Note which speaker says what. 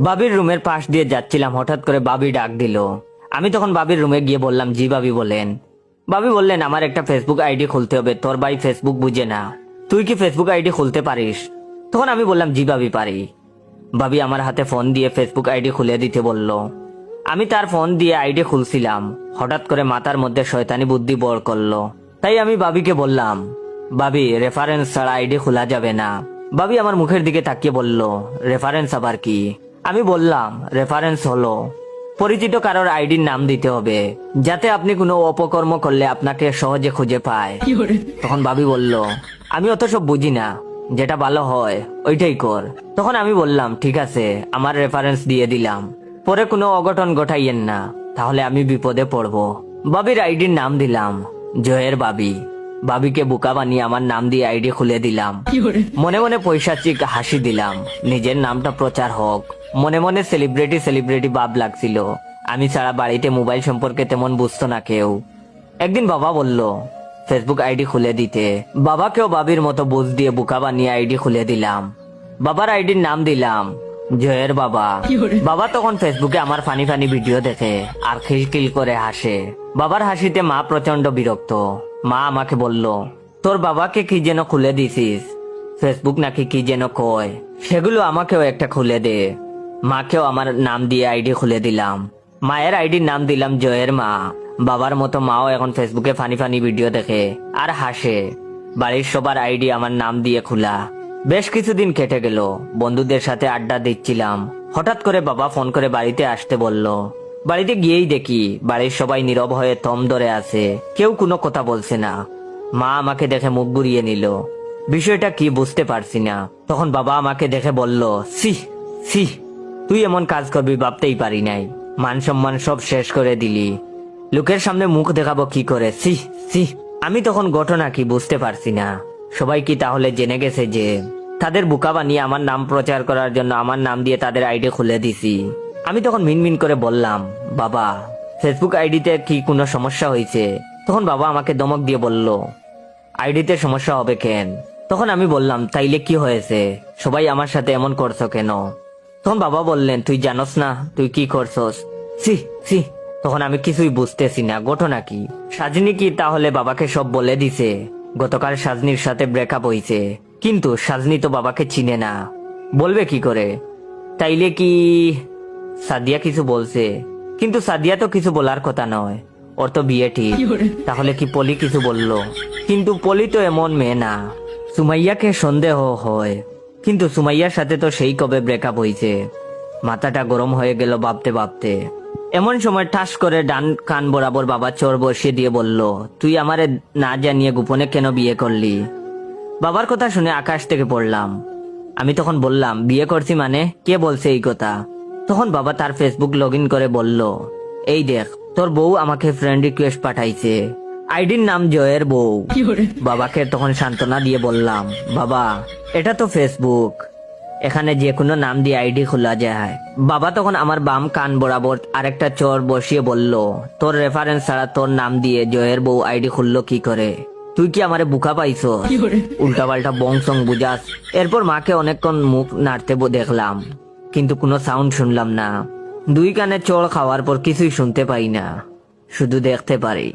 Speaker 1: বাবির রুমের পাশ দিয়ে যাচ্ছিলাম, হঠাৎ করে বাবি ডাক দিল। আমি তখন বাবির রুমে গিয়ে বললাম, জি, বাবি বলেন। বাবি বললেন, আমার একটা ফেসবুক আইডি খুলতে হবে, তোর ভাই ফেসবুক বুঝে না। তুই কি ফেসবুক আইডি খুলতে পারিস? তখন আমি বললাম, জি, বাবি পারি। বাবি আমার হাতে ফোন দিয়ে ফেসবুক আইডি খুলে দিতে বলল। আমি তার ফোন দিয়ে আইডি খুলছিলাম। হঠাৎ করে মাথার মধ্যে শয়তানি বুদ্ধি বড় করল। তাই আমি বাবিকে বললাম, বাবি রেফারেন্স ছাড়া আইডি খোলা যাবে না। বাবি আমার মুখের দিকে তাকিয়ে বলল রেফারেন্স আবার কি? আমি বললাম রেফারেন্স হলো। পরিচিত কারোর আইডির নাম দিতে হবে যাতে আপনি কোনো অপকর্ম করলে আপনাকে সহজে খুঁজে পায়। তখন বাবি বলল আমি অত সব বুঝি না যেটা ভালো হয় ওইটাই কর। তখন আমি বললাম ঠিক আছে আমার রেফারেন্স দিয়ে দিলাম। পরে কোনো অঘটন ঘটাইয়েন না তাহলে আমি বিপদে পড়ব। বাবির আইডির নাম দিলাম জয়ের বাবি। বাবিকে বুকা বানিয়ে আমার নাম দিয়ে আইডি খুলে দিলাম। মনে মনে পৈশাচিক হাসি দিলাম। নিজের নামটা প্রচার হোক। মনে মনে সেলিব্রিটি সেলিব্রিটি ভাব লাগছিল। আমি ছাড়া বাড়িতে মোবাইল সম্পর্কে তেমন বুঝতো না কেউ। একদিন বাবা বলল ফেসবুক আইডি খুলে দিতে। বাবাকেও বাবির মতো বুঝ দিয়ে বুকা বানিয়ে আইডি খুলে দিলাম। বাবার আইডির নাম দিলাম জয়ের বাবা। বাবা তখন ফেসবুকে আমার ফানি ফানি ভিডিও দেখে আর খিলখিল করে হাসে। বাবার হাসিতে মা প্রচণ্ড বিরক্ত। মা আমাকে বলল, তোর বাবাকে কি যেন খুলে দিছিস? ফেসবুক নাকি কি যেন কয়? সেগুলো আমাকেও একটা খুলে দে। মাকেও আমার নাম দিয়ে আইডি খুলে দিলাম। মায়ের আইডির নাম দিলাম জয়ের মা। বাবার মতো মাও এখন ফেসবুকে ফানি ফানি ভিডিও দেখে আর হাসে। বাড়ির সবার আইডি আমার নাম দিয়ে খোলা। বেশ কিছুদিন কেটে গেল। বন্ধুদের সাথে আড্ডা দিচ্ছিলাম। হঠাৎ করে বাবা ফোন করে বাড়িতে আসতে বলল বাড়িতে গিয়েই দেখি, বাড়ির সবাই নীরব হয়ে থম ধরে আছে। কেউ কোনো কথা বলছে না। মা আমাকে দেখে মুখ ঘুরিয়ে নিল। বিষয়টা কি বুঝতে পারছি না। তখন বাবা আমাকে দেখে বলল সি সি তুই এমন কাজ করবি ভাবতেই পারি নাই। মান সম্মান সব শেষ করে দিলি। লোকের সামনে মুখ দেখাবো কি করে? সি সি আমি তখন ঘটনা কি বুঝতে পারছি না। সবাই কি তাহলে জেনে গেছে যে, তাদের বুকা বানিয়ে আমার নাম প্রচার করার জন্য আমার নাম দিয়ে তাদের আইডি খুলে দিছি। আমি তখন মিনমিন করে বললাম, বাবা ফেসবুক আইডিতে কি কোনো সমস্যা হয়েছে? তখন বাবা আমাকে দমক দিয়ে বলল, আইডিতে সমস্যা হবে কেন? তখন আমি বললাম, তাইলে কি হয়েছে? সবাই আমার সাথে এমন করছ কেন? তখন বাবা বললেন, তুই জানস না, তুই কি করছস? সি সি তখন আমি কিছুই বুঝতেছি না, ঘটনা কি? সাজনি কি তাহলে বাবাকে সব বলে দিছে? গতকাল সাজনির সাথে ব্রেকআপ হইছে। কিন্তু সাজনি তো বাবাকে চিনে না। বলবে কি করে? তাইলে কি সাদিয়া কিছু বলছে। কিন্তু সাদিয়া তো কিছু বলার কথা নয়। ওর তো বিয়ে ঠিক। তাহলে কি পলি কিছু বলল? কিন্তু পলি তো এমন মেয়ে না। সুমাইয়াকে সন্দেহ হয়। কিন্তু সুমাইয়ার সাথে তো সেই কবে ব্রেকআপ হয়েছে মাথাটা গরম হয়ে গেল ভাবতে ভাবতে। এমন সময় ঠাস করে ডান কান বরাবর বাবা চোর বসিয়ে দিয়ে বলল, তুই আমারে না জানিয়ে গোপনে কেন বিয়ে করলি? বাবার কথা শুনে আকাশ থেকে পড়লাম। আমি তখন বললাম, বিয়ে করছি মানে? কে বলছে এই কথা? তখন বাবা তার ফেসবুক লগ করে বলল এই দেখ তোর বউ আমাকে ফ্রেন্ড রিকোয়েস্ট পাঠাইছে। আইডির নাম জয়ের বউ। বাবাকে তখন সান্ত্বনা দিয়ে বললাম বাবা এটা তো ফেসবুক এখানে যে কোনো নাম দিয়ে আইডি খোলা যায়। বাবা তখন আমার বাম কান বরাবর আরেকটা চোর বসিয়ে বলল তোর রেফারেন্স ছাড়া তোর নাম দিয়ে জয়ের বউ আইডি খুললো কি করে? তুই কি আমারে বুকা পাইছ উল্টা পাল্টা বং সং বুঝাস। এরপর মাকে অনেকক্ষণ মুখ নাড়তে দেখলাম। কিন্তু কোনো সাউন্ড শুনলাম না। দুই কানে চড় খাওয়ার পর কিছুই শুনতে পাই না। শুধু দেখতে পারি।